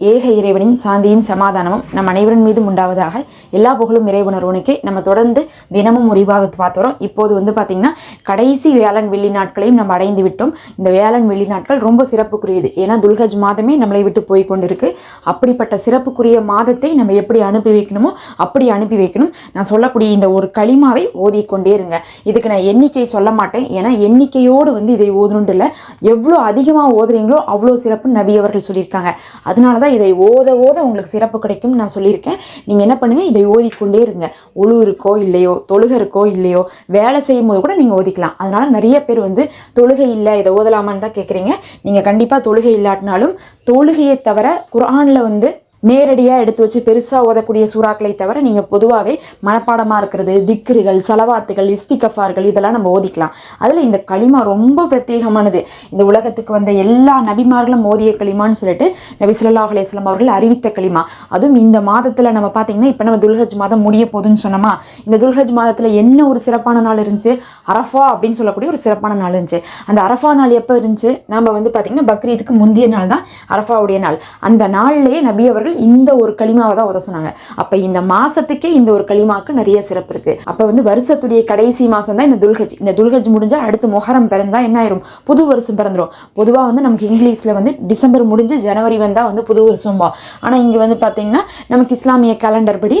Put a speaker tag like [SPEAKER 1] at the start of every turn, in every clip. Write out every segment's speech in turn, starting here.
[SPEAKER 1] ஏக இறைவனின் சாந்தியின் சமாதானமும் நம் அனைவரின் மீதும் உண்டாவதாக எல்லா புகழும் இறைவனருவனுக்கே நம்ம தொடர்ந்து தினமும் முறிவாக இபாதத் பார்த்து வரோம் இப்போது வந்து பார்த்திங்கன்னா கடைசி வேளாண் வெள்ளி நாட்களையும் நம்ம அடைந்து விட்டோம். இந்த வேளாண் வெள்ளி நாட்கள் ரொம்ப சிறப்புக்குரியது. ஏன்னா துல்கஜ் மாதமே நம்மளை விட்டு போய் கொண்டிருக்கு அப்படிப்பட்ட சிறப்புக்குரிய மாதத்தை நம்ம எப்படி அனுப்பி வைக்கணுமோ அப்படி அனுப்பி வைக்கணும். நான் சொல்லக்கூடிய இந்த ஒரு களிமாவை ஓதிக்கொண்டே இருங்க. இதுக்கு நான் எண்ணிக்கை சொல்ல மாட்டேன். ஏன்னா எண்ணிக்கையோடு வந்து இதை ஓதணுன்ட்டு இல்லை. எவ்வளோ அதிகமாக ஓதுறீங்களோ அவ்வளோ சிறப்பு நபி அவர்கள் சொல்லியிருக்காங்க. அதனால தான் இதை ஓத ஓத உங்களுக்கு சிறப்பு கிடைக்கும் நான் சொல்லியிருக்கேன். நீங்கள் என்ன பண்ணுங்கள் இதை ஓதிக்கொண்டே இருங்க. ஒழு இருக்கோ இல்லையோ தொழுகை இருக்கோ இல்லையோ வேலை செய்யும் போது கூட நீங்கள் ஓதிக்கலாம். அதனால் நிறைய பேர் வந்து தொழுகை இல்லை இதை ஓதலாமான்னு தான் கேட்குறீங்க நீங்கள் கண்டிப்பாக தொழுகை இல்லாட்டினாலும் தொழுகையை தவிர குரானில் வந்து நேரடியாக எடுத்து வச்சு பெருசாக ஓதக்கூடிய சூறாக்களை தவிர நீங்கள் பொதுவாகவே மனப்பாடமாக இருக்கிறது திக்ருகள் சலவாத்துகள் இஸ்திகஃபார்கள் இதெல்லாம் நம்ம ஓதிக்கலாம். அதில் இந்த களிமா ரொம்ப பிரத்யேகமானது. இந்த உலகத்துக்கு வந்த எல்லா நபிமார்களும் ஓதிய களிமான்னு சொல்லிட்டு நபி ஸல்லல்லாஹு அலையம் அவர்கள் அறிவித்த களிமா. அதுவும் இந்த மாதத்தில் நம்ம பார்த்தீங்கன்னா இப்போ நம்ம துல்ஹஜ் மாதம் முடிய போகுதுன்னு சொன்னோமா? இந்த துல்ஹஜ் மாதத்தில் என்ன ஒரு சிறப்பான நாள் இருந்துச்சு? அரஃபா அப்படின்னு சொல்லக்கூடிய ஒரு சிறப்பான நாள் இருந்துச்சு. அந்த அரஃபா நாள் எப்போ இருந்துச்சு? நம்ம வந்து பார்த்திங்கன்னா பக்ரீதுக்கு முந்தைய நாள் தான் அரஃபாவுடைய நாள். அந்த நாள்லேயே நபி அவர்கள் இந்த ஒரு களிமாவை தான் உத சொன்னாங்க. அப்போ இந்த மாசத்துக்கே இந்த ஒரு களிமாவுக்கு நிறைய சிறப்பு இருக்கு. அப்போ வந்து வருஷத்துடைய கடைசி மாசம் தான் இந்த துல்ஹஜ். இந்த துல்ஹஜ் முடிஞ்சா அடுத்து மொஹரம் பிறந்தா என்ன ஆயிரும்? புது வருஷம் பிறந்துரும். பொதுவாக வந்து நமக்கு இங்கிலீஷில் வந்து டிசம்பர் முடிஞ்சு ஜனவரி வந்தால் வந்து புது வருஷம் ஆனால் இங்கே வந்து பார்த்தீங்கன்னா நமக்கு இஸ்லாமிய கேலண்டர் படி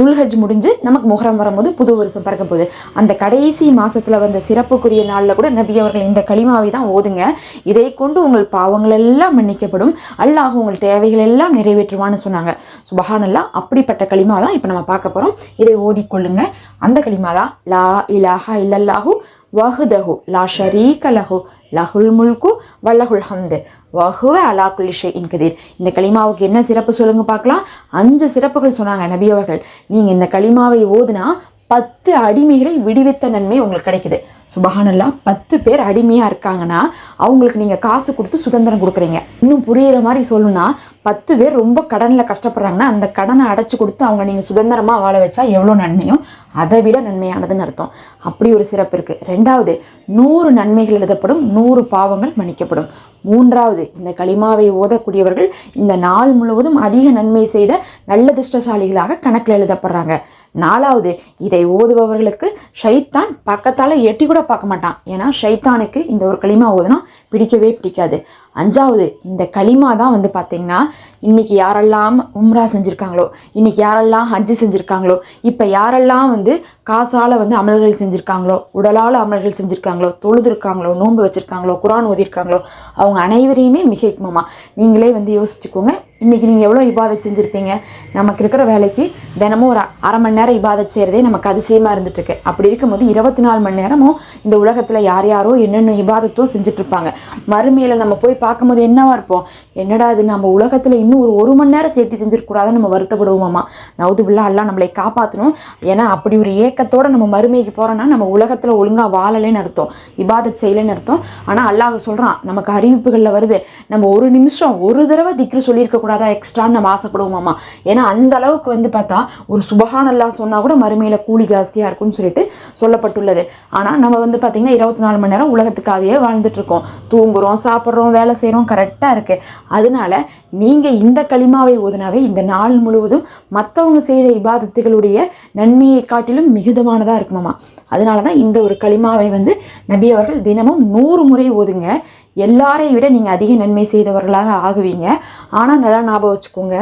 [SPEAKER 1] துல்ஹஜ் முடிஞ்சு நமக்கு முகரம் வரும்போது புது வருஷம் பிறக்க போகுது. அந்த கடைசி மாதத்தில் வந்த சிறப்புக்குரிய நாளில் கூட நபி அவர்கள் இந்த களிமாவை தான் ஓதுங்க. இதை கொண்டு உங்கள் பாவங்கள் எல்லாம் மன்னிக்கப்படும். அல்லாஹ் உங்கள் தேவைகள் எல்லாம் நிறைவேற்றுவான்னு சொன்னாங்க. சுபஹானல்லா அப்படிப்பட்ட களிமா தான் இப்போ நம்ம பார்க்க போகிறோம் இதை ஓதிக்கொள்ளுங்க அந்த களிமா தான் லா இலாஹா இல்லல்லாஹூ வஹுதஹு லா ஷரீக லஹு லஹுல் முல்கு வல்லஹுல் ஹம்து. வஹுவ அலா குலிஷே ஷைஇன் இந்த களிமாவுக்கு என்ன சிறப்பு சொல்லுங்க பார்க்கலாம். அஞ்சு சிறப்புகள் சொன்னாங்க நபி அவர்கள். நீங்க இந்த களிமாவை ஓதுனா பத்து அடிமைகளை விடுவித்த நன்மை உங்களுக்கு கிடைக்குது. சுபஹானல்லா பத்து பேர் அடிமையாக இருக்காங்கன்னா அவங்களுக்கு நீங்கள் காசு கொடுத்து சுதந்திரம் கொடுக்குறீங்க. இன்னும் புரியிற மாதிரி சொல்லணும்னா பத்து பேர் ரொம்ப கடனில் கஷ்டப்படுறாங்கன்னா அந்த கடனை அடைச்சி கொடுத்து அவங்க நீங்கள் சுதந்திரமாக வாழ வச்சா எவ்வளோ நன்மையும் அதை விட நன்மையானதுன்னு அர்த்தம். அப்படி ஒரு சிறப்பு இருக்குது ரெண்டாவது நூறு நன்மைகள் எழுதப்படும் நூறு பாவங்கள் மன்னிக்கப்படும். மூன்றாவது இந்த களிமாவை ஓதக்கூடியவர்கள் இந்த நாள் முழுவதும் அதிக நன்மை செய்த நல்ல திஷ்டசாலிகளாக கணக்கில் எழுதப்படுறாங்க. நாலாவது இதை ஓதுபவர்களுக்கு ஷைத்தான் பக்கத்தால் எட்டி கூட பார்க்க மாட்டான். ஏன்னா ஷைத்தானுக்கு இந்த ஒரு களிமா ஓதுனா பிடிக்கவே பிடிக்காது. அஞ்சாவது இந்த களிமா தான் வந்து பார்த்திங்கன்னா இன்றைக்கி யாரெல்லாம் உம்ரா செஞ்சுருக்காங்களோ இன்றைக்கி யாரெல்லாம் ஹஜ்ஜு செஞ்சுருக்காங்களோ இப்போ யாரெல்லாம் வந்து காசால் வந்து அமல்கள் செஞ்சுருக்காங்களோ உடலால் அமல்கள் செஞ்சுருக்காங்களோ தொழுதுருக்காங்களோ நோன்பு வச்சுருக்காங்களோ குரான் ஓதிருக்காங்களோ அவங்க அனைவரையுமே மிக மிகைக்குமாமா நீங்களே வந்து யோசிச்சுக்கோங்க இன்றைக்கி நீங்கள் எவ்வளோ இபாதத் செஞ்சுருப்பீங்க? நமக்கு இருக்கிற வேலைக்கு தினமும் ஒரு அரை மணி நேரம் இபாதத் செய்கிறதே நமக்கு அதிசயமாக இருந்துட்டுருக்கு. அப்படி இருக்கும்போது இருபத்தி நாலு மணி நேரமும் இந்த உலகத்தில் யார் யாரோ என்னென்ன இபாதத்தோ செஞ்சுட்ருப்பாங்க. மறுமையில் நம்ம போய் பார்க்கும்போது என்னவா இருப்போம்? என்னடா இது நம்ம உலகத்தில் இன்னும் ஒரு ஒரு மணி நேரம் சேர்த்து செஞ்சிருக்கூடாதுன்னு நம்ம வருத்தப்படுவோமாமா? நவுதுபில்லா எல்லாம் நம்மளை காப்பாற்றணும் ஏன்னா அப்படி ஒரு ஏக்கத்தோடு நம்ம மறுமைக்கு போகிறோன்னா நம்ம உலகத்தில் ஒழுங்காக வாழலைன்னு அர்த்தம். இபாதத் செய்யலைன்னு அர்த்தம். ஆனால் அல்லாஹ் சொல்கிறான் நமக்கு அறிவிப்புகளில் வருது. நம்ம ஒரு நிமிஷம் ஒரு தடவை திக்ரு சொல்லியிருக்க கூடாதா எக்ஸ்ட்ரான்னு நம்ம ஆசைப்படுவோமாம்மா ஏன்னா அந்த அளவுக்கு வந்து பார்த்தா ஒரு சுபஹான் சொன்னால் கூட மறுமையில் கூலி ஜாஸ்தியாக இருக்கும்னு சொல்லிட்டு சொல்லப்பட்டுள்ளது. ஆனால் நம்ம வந்து பார்த்திங்கன்னா இருபத்தி நாலு மணி நேரம் உலகத்துக்காகவே வாழ்ந்துட்டுருக்கோம் இருக்கோம். தூங்குறோம் சாப்பிட்றோம் வேலை செய்கிறோம் கரெக்டாக இருக்குது அதனால நீங்கள் இந்த களிமாவை ஓதுனாவே இந்த நாள் முழுவதும் மற்றவங்க செய்த இபாதத்துகளுடைய நன்மையை காட்டிலும் மிகுதமானதாக இருக்குமாம்மா அதனால தான் இந்த ஒரு களிமாவை வந்து நபி அவர்கள் தினமும் நூறு முறை ஓதுங்க. எல்லாரை விட நீங்கள் அதிக நன்மை செய்தவர்களாக ஆகுவீங்க. ஆனால் நல்லா ஞாபகம் வச்சுக்கோங்க.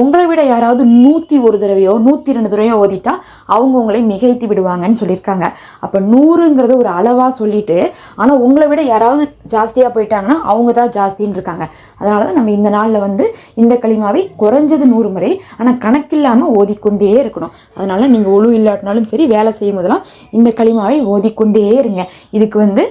[SPEAKER 1] உங்களை விட யாராவது நூற்றி ஒரு தடவையோ நூற்றி ரெண்டு தடவையோ ஓதிட்டா அவங்க உங்களை மிகைத்து விடுவாங்கன்னு சொல்லியிருக்காங்க. அப்போ நூறுங்கிறது ஒரு அளவாக சொல்லிட்டு ஆனால் உங்களை விட யாராவது ஜாஸ்தியாக போயிட்டாங்கன்னா அவங்க தான் ஜாஸ்தின்னு இருக்காங்க. அதனால தான் நம்ம இந்த நாளில் வந்து இந்த களிமாவை குறைஞ்சது நூறு முறை ஆனால் கணக்கில்லாமல் ஓதிக்கொண்டே இருக்கணும். அதனால் நீங்கள் ஒழு இல்லாட்டினாலும் சரி வேலை செய்யும் போதெல்லாம் இந்த களிமாவை ஓதிக்கொண்டே இருங்க. இதுக்கு வந்து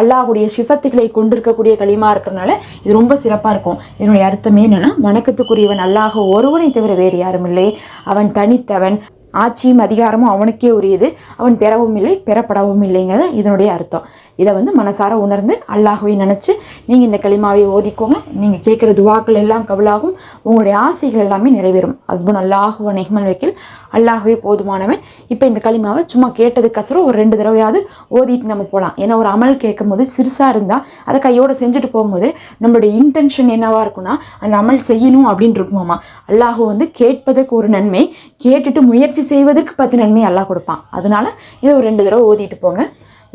[SPEAKER 1] அல்லாஹுடைய சிஃபத்துக்களை கொண்டிருக்கக்கூடிய களிமா இருக்கிறனால இது ரொம்ப சிறப்பாக இருக்கும். இதனுடைய அர்த்தமே என்னன்னா வணக்கத்துக்குரியவன் அல்லாஹ் ஒருவனை தவிர வேறு யாரும் இல்லை. அவன் தனித்தவன். ஆட்சியும் அதிகாரமும் அவனுக்கே உரியது. அவன் பெறவும் இல்லை பெறப்படவும் இல்லைங்கிறது இதனுடைய அர்த்தம். இதை வந்து மனசார உணர்ந்து அல்லாகவே நினச்சி நீங்கள் இந்த களிமாவை ஓதிக்கோங்க. நீங்கள் கேட்குற துவாக்கள் எல்லாம் கபலாகும். உங்களுடைய ஆசைகள் எல்லாமே நிறைவேறும். ஹஸ்பண்ட் அல்லாஹுவ நெஹ்மல் வைக்கில். அல்லாகவே போதுமானவன். இப்போ இந்த களிமாவை சும்மா கேட்டதுக்கசரம் ஒரு ரெண்டு தடவையாவது ஓதிட்டு நம்ம போகலாம் ஏன்னா ஒரு அமல் கேட்கும் போது சிறுசாக இருந்தால் அதை கையோடு செஞ்சுட்டு போகும்போது நம்மளுடைய இன்டென்ஷன் என்னவாக இருக்கும்னா அந்த அமல் செய்யணும் அப்படின்னு இருக்குமாமா. அல்லாஹு வந்து கேட்பதற்கு ஒரு நன்மை கேட்டுட்டு முயற்சி செய்வதற்கு பத்து நன்மை அல்லாஹ் கொடுப்பான். அதனால இதை ஒரு ரெண்டு தடவை ஓதிட்டு போங்க.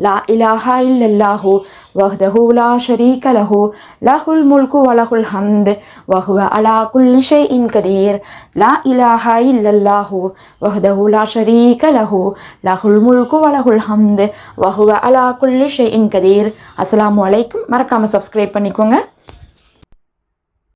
[SPEAKER 1] லா இலாஹா இல்லல்லாஹு வஹ்தஹு லா ஷரீக லஹு லஹுல் முல்கு வலஹுல் ஹம்த் வஹுவ அலா குல்லி ஷைஇன் கதீர் லா இலாஹா இல்லல்லாஹு வஹ்தஹு லா ஷரீக லஹு லஹுல் முல்கு வலஹுல் ஹம்த் வஹுவ அலா குல்லி ஷைஇன் கதீர் அஸ்லாம் வலைக்கும் மறக்காமல் சப்ஸ்கிரைப் பண்ணிக்கோங்க.